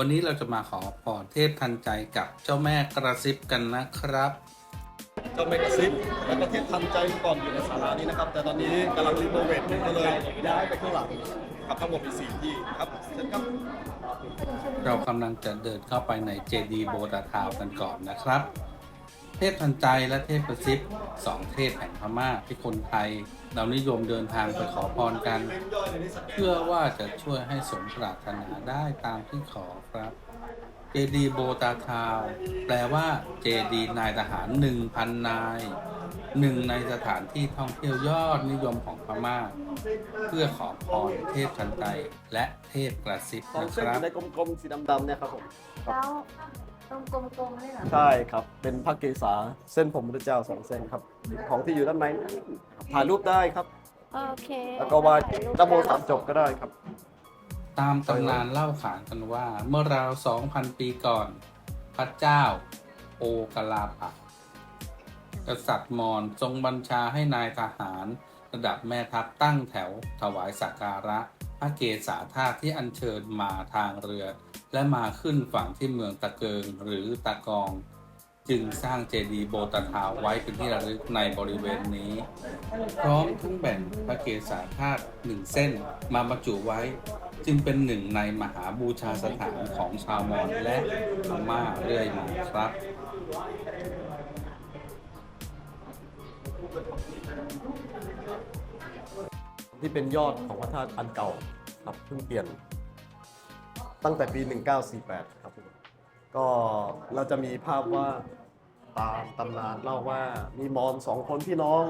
วันนี้เราจะมาขอพรเทพทันใจกับเจ้าแม่กระซิบกันนะครับ เจ้าแม่กระซิบแล้วก็เทพทันใจเมื่อก่อนอยู่ในศาลานี้นะครับ แต่ตอนนี้กำลังรีโนเวทอยู่ก็เลยย้ายไปข้างหลังครับทั้งหมดมีสี่ที่ครับเชิญครับ เรากำลังจะเดินเข้าไปในเจดีย์โบตาทาวน์กันก่อนนะครับ เทพทันใจและเทพกระซิบสองเทพแห่งพม่าที่คนไทยเรานิยมเดินทางไปขอพรกัน เพื่อว่าจะช่วยให้สมปรารถนาได้ตามที่ขอครับเจดีย์โบตาทาวน์แปลว่าเจดีย์นายทหาร1,000นายหนึ่งในสถานที่ท่องเที่ยวยอดนิยมของพม่า เพื่อขอพรเทพทันใจและเทพกระซิบสองนะเส้นคอรับยู่ในกลมๆสีดำๆเนี่ยครับผมแล้ว ตรงกลมๆนี่เหรอใช่ครับ เป็นพระเกศาเส้นผมพระเจ้าสองเส้นครับ ของที่อยู่ด้านในถ่ายรูปได้ครับ โอเคแล้วก็ไหว่าดับโบสามจบก็ได้ครับ ตามตำนานเล่าขานกันว่าเมื่อราว 2,000 ปีก่อน พระเจ้า โอกลาภะกษัตริย์มอญทรงบัญชาให้นายทหาร ระดับแม่ทัพตั้งแถวถวายสักการะ พระเกศาธาตุที่อัญเชิญมาทางเรือ และมาขึ้นฝั่งที่เมืองตะเกิงหรือตะกอง จึงสร้างเจดีย์โบตาทาวไว้เป็นที่ระลึกในบริเวณนี้ พร้อมทั้งแบ่งพระเกศาธาตุหนึ่งเส้นมาบรรจุไว้ จึงเป็นหนึ่งในมหาบูชาสถานของชาวมอญและพม่าเรื่อยมาครับ ที่เป็นยอดของพระธาตุอันเก่าครับเพิ่งเปลี่ยน ตั้งแต่ปี 1948 ครับผมก็เราจะมีภาพว่าตามตำนานเล่าว่ามีมอญสองคนพี่น้อง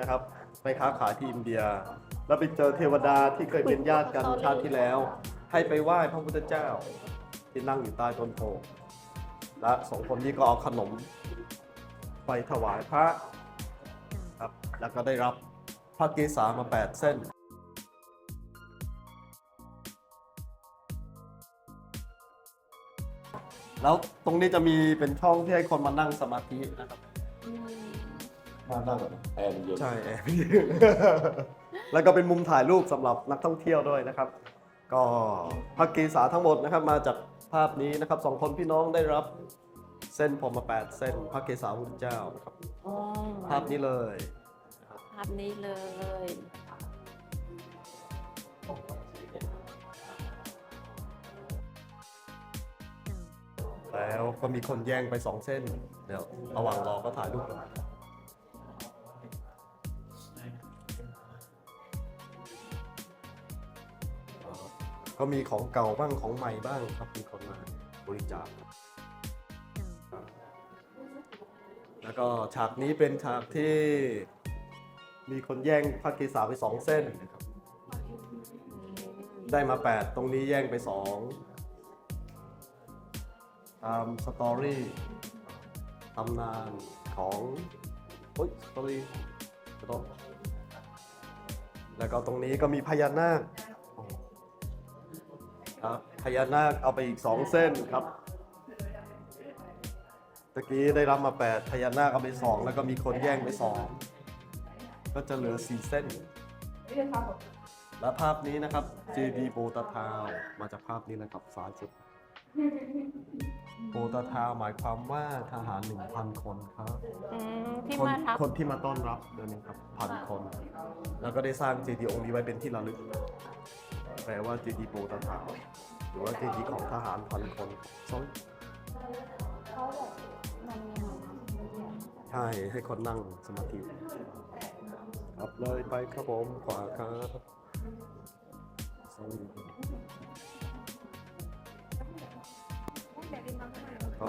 นะครับ ไปค้าขายที่อินเดีย แล้วไปเจอเทวดาที่เคยเป็นญาติกันชาติที่แล้ว ให้ไปไหว้พระพุทธเจ้า ที่นั่งอยู่ใต้ต้นโพธิ์และสองคนนี้ก็เอาขนมไปถวายพระครับแล้วก็ได้รับ พระเกศามา 8 เส้น แล้วตรงนี้จะมีเป็นช่องที่ให้คนมานั่งสมาธินะครับอืมมานั่งแอร์เย็นใช่แอร์ แล้วก็เป็นมุมถ่ายรูปสำหรับนักท่องเที่ยวด้วยนะครับ ก็พระเกศาทั้งหมดนะครับ มาจากภาพนี้นะครับสองคนพี่น้องได้รับเส้นผมมา 8 เส้นพระเกศาพุทธเจ้านะครับอ๋อภาพนี้เลย ภาพนี้เลย แล้วก็มีคนแย่งไปสองเส้น เดี๋ยวระหว่างรอก็ถ่ายรูปกันก็มีของเก่าบ้างของใหม่บ้างครับมีคนมาบริจาคแล้วก็ฉากนี้เป็นฉากที่ มีคนแย่งพระเกศาไปสองเส้นนะครับได้มา8ตรงนี้แย่งไป2ตามสตอรี่ตำนานของโอ้ยสตอรี่ขอโทษแล้วก็ตรงนี้ก็มีพญานาคครับพญานาคเอาไปอีก2เส้นครับตะกี้ได้รับมา8พญานาคเอาไป2แล้วก็มีคนแย่งไป2 ก็จะเหลือ4เส้น และภาพนี้นะครับ JD โบตาทาวน์มาจากภาพนี้นะครับซ้ายสุดโบตาทาวน์หมายความว่าทหาร1,000คนครับ อืมที่คนมาทับคนที่มาต้อนรับเดือนนึงครับพันคน แล้วก็ได้สร้าง JD องค์นี้ไว้เป็นที่ระลึก แปลว่า JD โบตาทาวน์หรือว่า JD ของทหารพันคนสองเขาแบบมันมีหอมใช่ให้คนนั่งสมาธิ ครับเลยไปครับผมขวาครับสองก็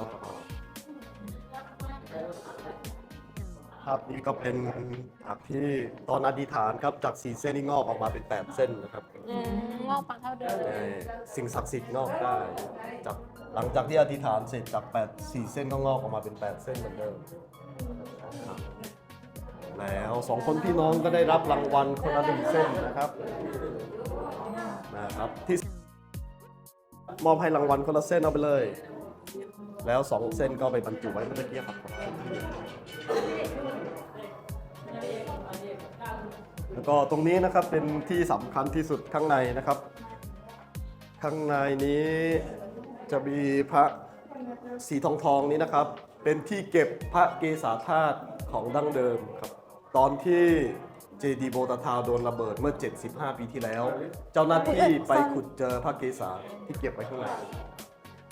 ภาพนี้ก็เป็นภาพที่ตอนอธิษฐานครับจากสี่เส้นนี่งอกออกมาเป็นแปดเส้นนะครับอืมงอกปังเท่าเดิมเอ่อสิ่งศักดิ์สิทธิ์งอกได้จากหลังจากที่อธิษฐานเสร็จจากแปดสี่เส้นก็งอกออกมาเป็นแปดเส้นเหมือนเดิมครับ แล้วสองคนพี่น้องก็ได้รับรางวัลคนละหนึ่งเส้นนะครับนะครับที่มอบให้รางวัลคนละเส้นเอาไปเลย แล้วสองเส้นก็ไปบรรจุไว้เมื่อกี้ครับแล้วก็ตรงนี้นะครับเป็นที่สำคัญที่สุดข้างในนะครับ ข้างในนี้จะมีพระสีทองทองนี้นะครับ เป็นที่เก็บพระเกศาธาตุของดั้งเดิมครับ ตอนที่เจดีโบตาทาวโดนระเบิดเมื่อ 75 ปีที่แล้ว เจ้าหน้าที่ไปขุดเจอพระเกศาที่เก็บไว้ข้างใน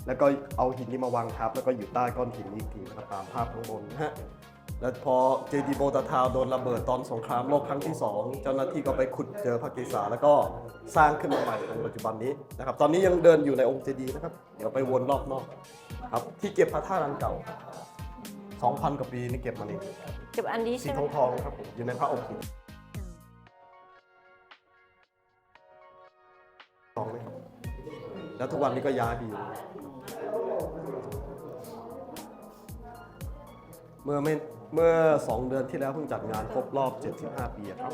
แล้วก็เอาหินนี้มาวางทับ แล้วก็อยู่ใต้ก้อนหินนี้อีกทีนะครับตามภาพข้างบนนะฮะแล้วพอเจดีโบตาทาวโดนระเบิดตอนสงครามโลกครั้งที่ 2 เจ้าหน้าที่ก็ไปขุดเจอพระเกศาแล้วก็สร้างขึ้นมาใหม่ในปัจจุบันนี้นะครับ ตอนนี้ยังเดินอยู่ในองค์เจดีย์นะครับ เดี๋ยวไปวนรอบนอกครับที่เก็บพระธาตุอันเก่า 2,000 กว่าปีนี่เก็บมานี่เก็บอันนี้สีใช่ไหทมองทองๆครับผมอยู่ในพระอบหินทองเลยครับแล้วทุกวันนี้ก็ย้ายไปอยู่เมื่อไม่เมื่อ 2 เดือนที่แล้วเพิ่งจัดงานครบรอบ 75 ปีอะครับ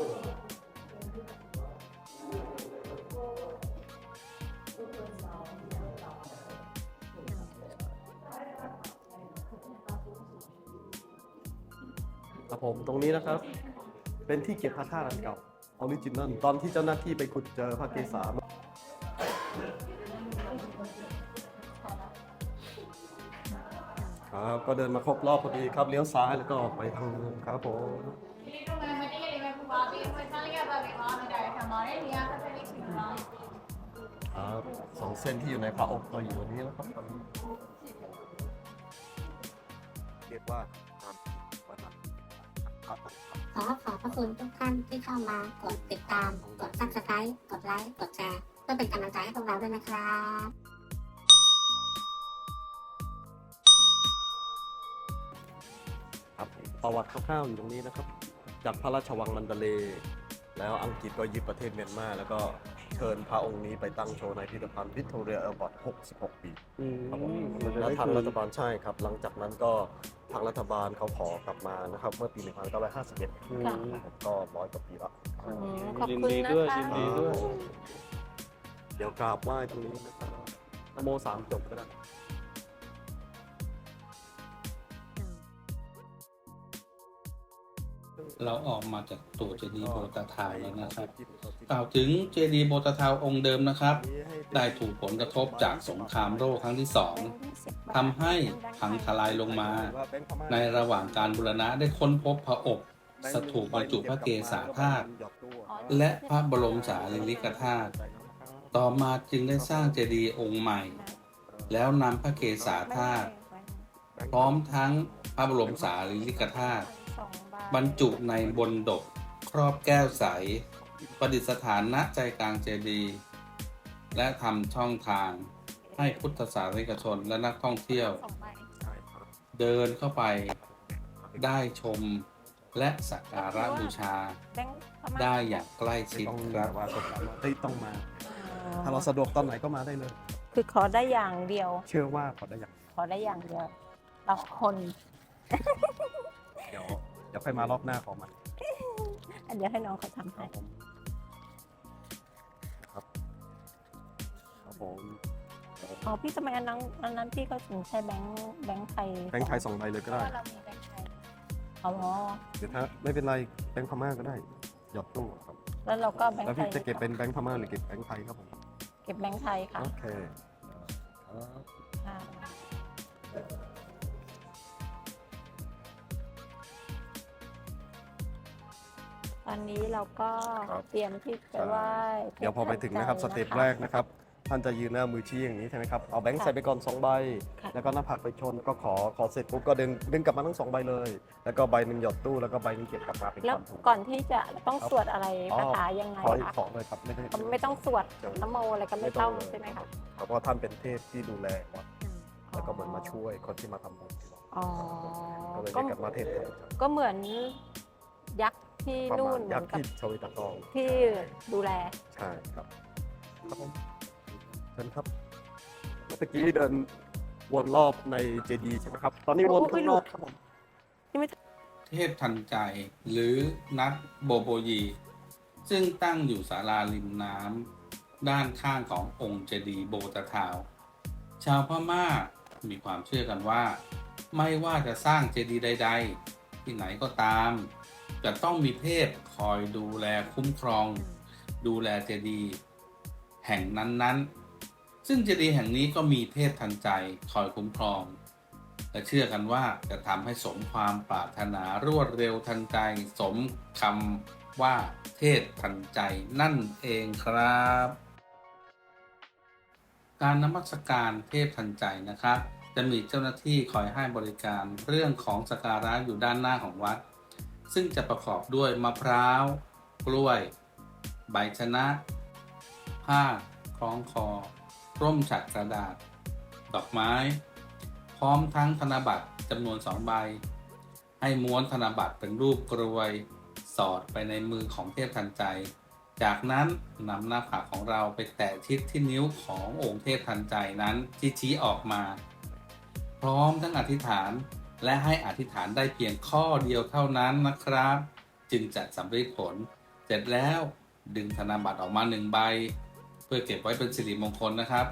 ผมตรงนี้นะครับ เป็นที่เก็บพระธาตุอันเก่าออริจินัลตอนที่เจ้าหน้าที่ไปขุดเจอพระเกศาครับก็เดินมาครบรอบพอดีครับเลี้ยวซ้ายแล้วก็ไปทางนู้นครับผมครับสองเส้นที่อยู่ในพระอบก็อยู่ตรงนี้แล้วครับเรียกว่า ขอขอบพระคุณทุกท่านที่เข้ามากดติดตาม กด subscribe กดไลค์กดแชร์เพื่อเป็นกำลังใจให้พวกเราด้วยนะครับครับประวัติคร่าวๆอยู่ตรงนี้นะครับ จากพระราชวังมันเดเลย์แล้วอังกฤษก็ยึดประเทศเมียนมา แล้วก็เชิญพระองค์นี้ไปตั้งโชว์ในพิพิธภัณฑ์วิกตอเรียแอลบอร์ด66 ปีครับผมแล้วทางรัฐบาลใช่ครับ หลังจากนั้นก็ ทางรัฐบาลเขาขอกลับมานะครับ เมื่อปี 1951ค่ะผมก็ร้อยกว่าปีละอืมขอบยินคุณดีนะด้วยคะยินดีด้วย เดี๋ยวกราบไหว้ตรงนี้นะครับนะโมสามจบก็ได้ เราออกมาจากตัวเจดีย์โบตาทาวแล้วนะครับ กล่าวถึงเจดีย์โบตาทาวองค์เดิมนะครับ ได้ถูกผลกระทบจากสงครามโลกครั้งที่สอง ทำให้พังทลายลงมา ในระหว่างการบูรณะได้ค้นพบพระอบสถูปบรรจุพระเกศาธาตุและพระบรมสารีริกธาตุต่อมาจึงได้สร้างเจดีย์องค์ใหม่ แล้วนำพระเกศาธาตุพร้อมทั้งพระบรมสารีริกธาตุบรรจุในบนดกครอบแก้วใส ประดิษฐานณใจกลางเจดีย์และทำช่องทาง ให้พุทธศาสนิกชนและนักท่องเที่ยว เดินเข้าไปได้ชมและสักการะบูชา ได้อย่างใกล้ชิดต้องคแบรับบว่าคนเฮ้ยต้องมา ถ้าเราสะดวกตอนไหนก็มาได้เลย คือขอได้อย่างเดียว เชื่อว่าขอได้อย่างขอได้อย่างเดียวเราคน เดี๋ยวเดี๋ยวค่อยมารอบหน้าขอมาอันเดี๋ยวให้น้องเขาทำให้ครับครับผม อ๋อพี่ทำไมอันนั้นอันนั้นพี่ก็ถึงใช้แบงค์แบงค์ไทยแบงค์ไทยสองใบเลยก็เพราะได้ ว่าเรามีแบงค์ไทยอ๋อหรือถ้าไม่เป็นไรแบงค์พม่าก็ได้ หยอดตู้ครับ แล้วเราก็แบงแล้วค์ไทพี่ยจะเก็บเป็นแบงค์พม่าหรือเก็บแบงค์ไทยครับผม เก็บแบงค์ไทยค่ะโอเคครับค่ะตอนนี้เราก็เตรียมที่จะไหว้เดี๋ยวพอไปถึงนะครับสเต็ปแรกนะครับ ท่านจะยืนหน้ามือชี้อย่างนี้ใช่ไหมครับเอาแบงค์ใส่ไปก่อนสองใบค่ะแล้วก็หน้าผากไปชนก็ขอขอเสร็จปุ๊บก็ดึงดึงกลับมาทั้งสองใบเลย แล้วก็ใบหนึ่งหยอดตู้แล้วก็ใบหนึงเก็บกลับมาเป็นแล้วความถูกก่อนที่จะต้องครับสวดอะไรอ๋อคาถายังไงขออีกคะสองเลยครับไม่ได้ไม่ต้องสวดน้ำโมอะไรก็ไม่ต้องไม่ต้องเลยใช่ไหมคะเพราะว่าท่านเป็นเทพที่ดูแลวัดแล้วก็เหมือนมาช่วยคนที่มาทำบุญที่วัดอ๋อก็เลยก็เรียกกันว่าเทพไทยก็เหมือนยักษ์ที่ประนู่มาณนเหมืยัอกนษ์กับที่ชวิตากองที่ดูแลใช่ครับครับผมเชิญครับเมื่อกี้เดินวนรอบในเจดีย์ใช่ไหมครับ ตอนนี้วนข้างนอกครับผมเทพทันใจหรือนักโบโบยี ซึ่งตั้งอยู่ศาลาริมน้ำด้านข้างขององค์เจดีย์โบตาทาว ชาวพม่ามีความเชื่อกันว่า ไม่ว่าจะสร้างเจดีย์ใด ๆ ที่ไหนก็ตาม จะต้องมีเทพคอยดูแลคุ้มครอง ดูแลเจดีย์แห่งนั้นๆ ซึ่งเจดีย์แห่งนี้ก็มีเทพทันใจคอยคุ้มครอง และเชื่อกันว่าจะทำให้สมความปรารถนารวดเร็วทันใจ สมคำว่าเทพทันใจนั่นเองครับ การนมัสการเทพทันใจนะครับ จะมีเจ้าหน้าที่คอยให้บริการเรื่องของสการะอยู่ด้านหน้าของวัด ซึ่งจะประกอบด้วยมะพร้าว กล้วย ใบชนะ ผ้าคล้องคอ ร่มฉัดกระดาษ ดอกไม้ พร้อมทั้งธนบัตรจำนวนสองใบ ให้ม้วนธนบัตรเป็นรูปกรวย สอดไปในมือของเทพทันใจ จากนั้นนำหน้าผากของเราไปแตะทิศที่นิ้วขององค์เทพทันใจนั้นที่ชี้ออกมา พร้อมทั้งอธิษฐานและให้อธิษฐานได้เพียงข้อเดียวเท่านั้นนะครับ จึงจะสำเร็จผล เสร็จแล้วดึงธนบัตรออกมาหนึ่งใบ พื่อเก็บไว้เป็นสิริมงคลนะครับ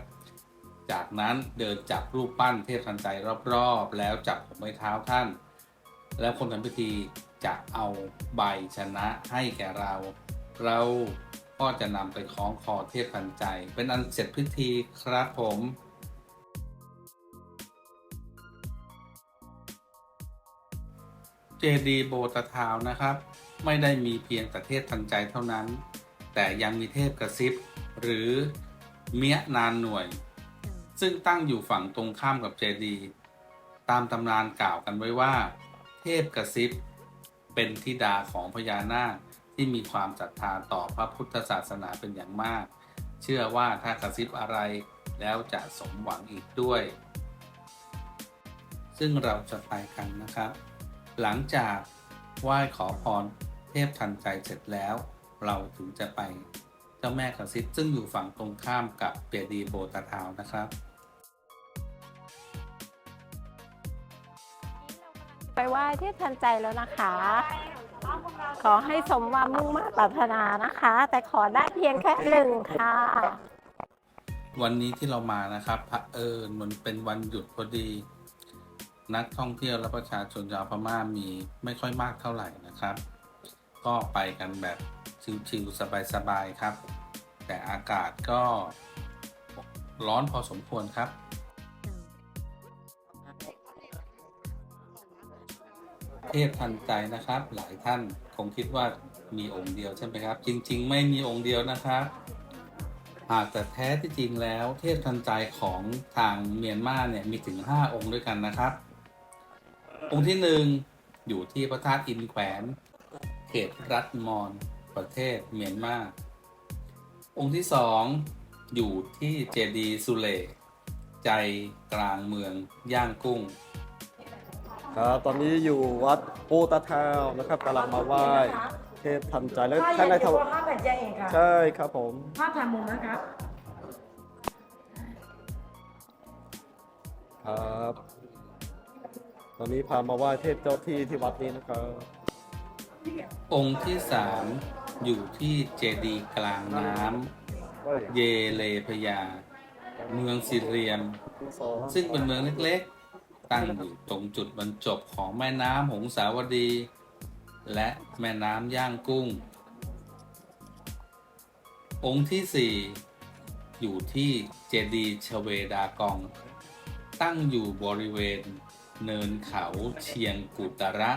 จากนั้นเดินจับรูปปั้นเทพทันใจรอบๆ แล้วจับผมไม้เท้าท่าน แล้วคนทำพิธีจะเอาใบชนะให้แก่เรา เราก็จะนำไปคล้องคอเทพทันใจ เป็นอันเสร็จพิธีครับผมเจดีโบตะทาวนะครับ ไม่ได้มีเพียงแต่เทพทันใจเท่านั้น แต่ยังมีเทพกระซิบ หรือเมียนานหน่วย ซึ่งตั้งอยู่ฝั่งตรงข้ามกับเจดี ตามตำนานกล่าวกันไว้ว่า เทพกระซิบเป็นธิดาของพญานาคที่มีความศรัทธาต่อพระพุทธศาสนาเป็นอย่างมาก เชื่อว่าถ้ากระซิบอะไรแล้วจะสมหวังอีกด้วย ซึ่งเราจะไปกันนะครับ หลังจากไหว้ขอพรเทพทันใจเสร็จแล้ว เราถึงจะไป เจ้าแม่กระซิบซึ่งอยู่ฝั่งตรงข้ามกับเปียดีโบตาทาวนะครับ ไปไหว้เทพทันใจแล้วนะคะ ขอให้สมหวังมุ่งมา่ปรารถนานะคะ แต่ขอได้เพียงแค่หนึ่งค่ะ วันนี้ที่เรามานะครับพระเผอิญมันเป็นวันหยุดพอดี นักท่องเที่ยวและประชาชนชาวพม่ามีไม่ค่อยมากเท่าไหร่นะครับ ก็ไปกันแบบ ชิวๆสบายๆครับ แต่อากาศก็ร้อนพอสมควรครับ เทพทันใจนะครับ หลายท่านคงคิดว่ามีองค์เดียวใช่ไหมครับ จริง ๆ ไม่มีองค์เดียวนะครับหากแต่แท้ที่จริงแล้วเทพทันใจของทางเมียนมาเนี่ยมีถึง 5 องค์ด้วยกันนะครับ องค์ที่หนึ่งอยู่ที่พระธาตุอินแขวน เขตรัฐมอน ประเทศเมียนมา องค์ที่สองอยู่ที่เจดีย์สุเล ใจกลางเมืองย่างกุ้ง ครับตอนนี้อยู่วัดโปตาทาวนะครับกำลังมาไหว้เทพทันใจแล้วผ้าข้างในใหญ่ถตัววายผ้าแบบใหญ่เองค่ะใช่ครับผมผ้าผ่ามุมนะคะครับ ตอนนี้พามาไหว้เทพเจ้าที่ที่วัดนี้นะครับ องค์ที่สามอยู่ที่เจดีย์กลางน้ำเยเลพยา เมืองสิเรียม ซึ่งเป็นเมืองเล็กๆ ตั้งอยู่ตรงจุดบรรจบของแม่น้ำหงสาวดี และแม่น้ำย่างกุ้ง องค์ที่สี่อยู่ที่เจดีย์ชเวดากอง ตั้งอยู่บริเวณเนินเขาเชียงกุตระ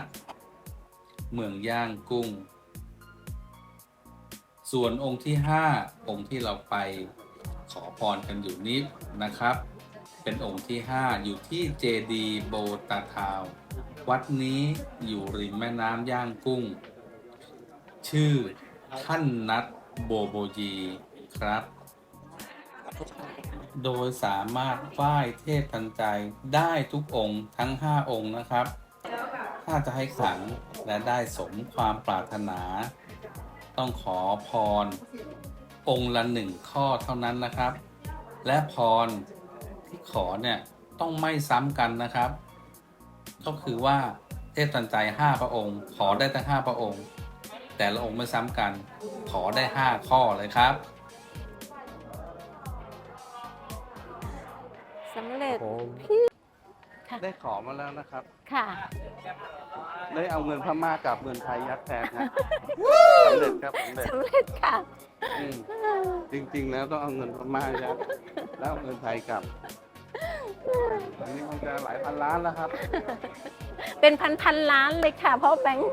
เมืองย่างกุ้ง ส่วนองค์ที่ห้าองค์ที่เราไปขอพรกันอยู่นี้นะครับ เป็นองค์ที่ 5 อยู่ที่เจดีโบตาทาว วัดนี้อยู่ริมแม่น้ำย่างกุ้ง ชื่อท่านนัดโบโบยีครับ โดยสามารถไหว้เทพทันใจได้ทุกองค์ทั้ง 5 องค์นะครับ ถ้าจะให้ขลังและได้สมความปรารถนา ต้องขอพร องค์ละหนึ่งข้อเท่านั้นนะครับ และพรที่ขอเนี่ยต้องไม่ซ้ำกันนะครับ ก็คือว่าเทพทันใจห้าพระองค์ ขอได้ทั้งห้าพระองค์ แต่ละองค์ไม่ซ้ำกัน ขอได้ห้าข้อเลยครับสำเร็จผมค่ะ ได้ขอมาแล้วนะครับ ค่ะ ได้เอาเงินพม่ากับเงินไทยยัดแทนนะสำเร็จครับสำเร็จสำเร็จค่ะอืมจริง ๆ แล้วต้องเอาเงินพม่ายัดแล้วเอาเงินไทยกลับอันนี้คงจะหลายพันล้านแล้วครับ เป็นพันพันๆล้านเลยค่ะ เพราะแบงค์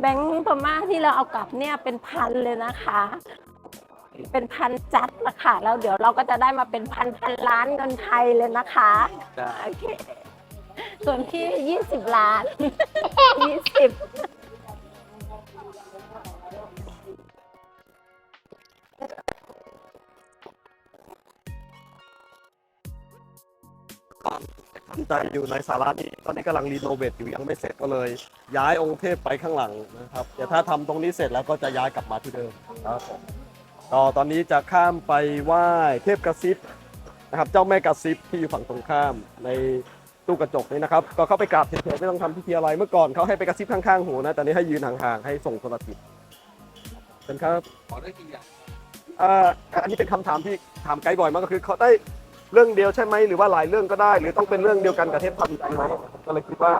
แบงค์พม่าที่เราเอากลับเนี่ยเป็นพันเลยนะคะ เป็นพันจัดนะคะแล้วเดี๋ยวเราก็จะได้มาเป็นพันพันล้านเงินไทยเลยนะคะจ้ะโอเค ส่วนที่ยี่สิบล้านยี่สิบที่ใจอยู่ในสารานี้ตอนนี้กำลังรีโนเวทอยู่ยังไม่เสร็จก็เลย ย้ายองค์เทพไปข้างหลังนะครับเดี๋ยวถ้าทำตรงนี้เสร็จแล้วก็จะย้ายกลับมาที่เดิมครับผมก็ตอนนี้จะข้ามไปไหว้เทพกระซิบนะครับเจ้าแม่กระซิบที่อยู่ฝั่งตรงข้ามใน ตู้กระจกนี้นะครับก็เข้าไปกราบเฉยๆไม่ต้องทำพิธีอะไรเมื่อก่อนเขาให้ไปกระซิบข้างๆหูนะตอนนี้ให้ยืนห่างๆให้ส่งโทรศัพท์เป็นครับขอได้กี่อย่างอ่าอันนี้เป็นคำถามที่ถามไกด์บ่อยมากก็คือเขาได้ เรื่องเดียวใช่ไหมหรือว่าหลายเรื่องก็ได้ หรือต้องเป็นเรื่องเดียวกันกับเทพทันใจไหมก็เลยคิดว่า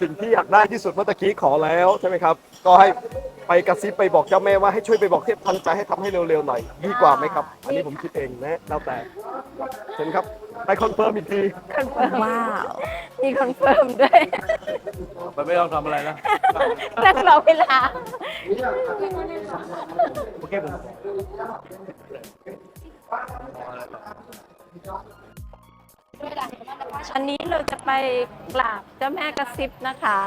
สิ่งที่อยากได้ที่สุดเมื่อตะกี้ขอแล้วใช่ไหมครับ ก็ให้ไปกระซิบไปบอกเจ้าแม่ว่าให้ช่วยไปบอกเทพทันใจให้ทำให้เร็วๆหน่อยดีกว่าไหมครับ อันนี้ผมคิดเองนะแล้วแต่เห็นครับไปคอนเฟิร์มอีกทีคอนเฟิร์มว้าวมีคอนเฟิร์มด้วยมันไม่ต้องทำอะไรแล้วตั้งรอเวลา โอเคผม อันนี้เราจะไปกราบเจ้าแม่กระซิบนะคะ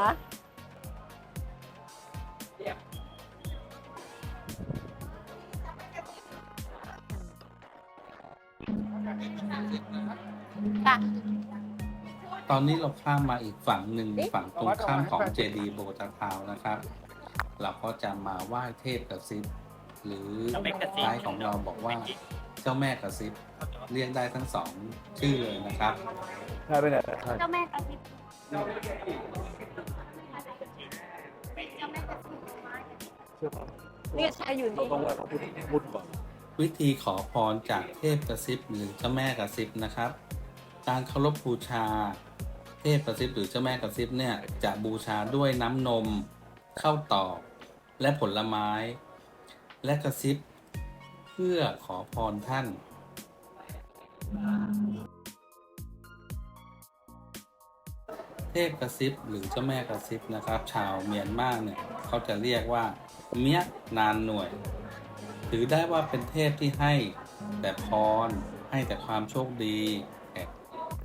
ค่ะตอนนี้เราข้ามมาอีกฝั่งหนึ่งฝั่งตรงข้ามของเจดีย์โบตาทาวน์นะครับ เราก็จะมาไหว้เทพกระซิบหรือท้ายของเราบอกว่าเจ้าแม่กระซิบ เรียกได้ทั้งสองชื่อเลยนะครับใช่ไปไหนเจ้าแม่กระซิบเนี่ยชายอยู่นี่ต้องไหว้พระพุทธมุดก่อนวิธีขอพรจากเทพกระซิบหรือเจ้าแม่กระซิบนะครับ การเคารพบูชา เทพกระซิบหรือเจ้าแม่กระซิบเนี่ยจะบูชาด้วยน้ำนมข้าวตอกและผลไม้ และกระซิบ เพื่อขอพรท่าน เทพกระซิบหรือเจ้าแม่กระซิบนะครับ ชาวเมียนมาเนี่ยเขาจะเรียกว่าเมียนานหน่วย ถือได้ว่าเป็นเทพที่ให้แต่พรให้แต่ความโชคดีก่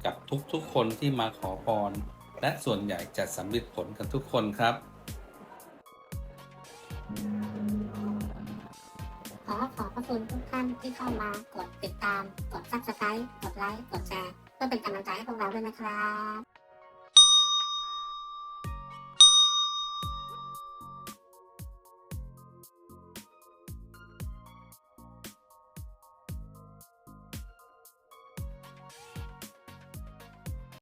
กับทุกๆคนที่มาขอพร และส่วนใหญ่จะสำเร็จผลกันทุกคนครับ ขอขอบพระคุณทุกท่านที่เข้ามากดติดตาม กด subscribe กดไลค์ กดแชร์ เพื่อเป็นกำลังใจให้พวกเราด้วยนะครับ